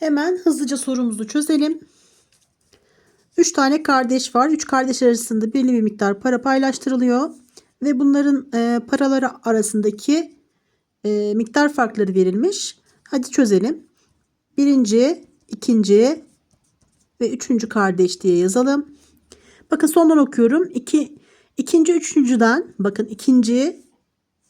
Hemen hızlıca sorumuzu çözelim. 3 tane kardeş var. 3 kardeş arasında belli bir miktar para paylaştırılıyor. Ve bunların e, paraları arasındaki e, miktar farkları verilmiş. Hadi çözelim. Birinci, ikinci ve üçüncü kardeş diye yazalım. Bakın sondan okuyorum. İki, ikinci, üçüncüden bakın ikinci,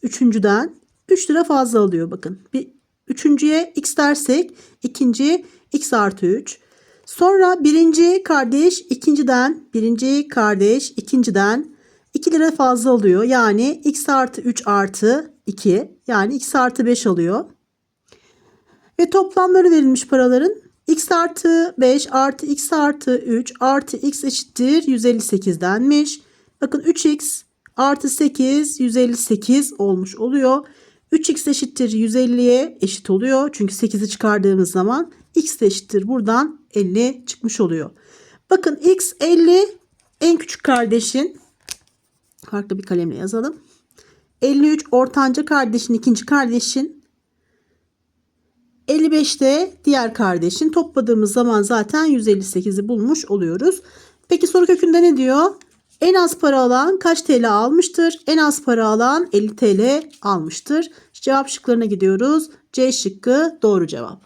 üçüncüden 3 lira fazla alıyor bakın. Bir, üçüncüye x dersek ikinci x artı 3. Sonra birinci kardeş ikinciden birinci kardeş ikinciden 2 lira fazla alıyor. Yani x artı 3 artı 2 yani x artı 5 alıyor. Ve toplamları verilmiş paraların x artı 5 artı x artı 3 artı x eşittir 158'denmiş. Bakın 3x artı 8 158 olmuş oluyor. 3x eşittir 150'ye eşit oluyor. Çünkü 8'i çıkardığımız zaman x eşittir. Buradan 50 çıkmış oluyor. Bakın x 50 en küçük kardeşin farklı bir kalemle yazalım. 53 ortanca kardeşin ikinci kardeşin 55 de diğer kardeşin topladığımız zaman zaten 158'i bulmuş oluyoruz. Peki soru kökünde ne diyor? En az para alan kaç TL almıştır? En az para alan 50 TL almıştır. Cevap şıklarına gidiyoruz. C şıkkı doğru cevap.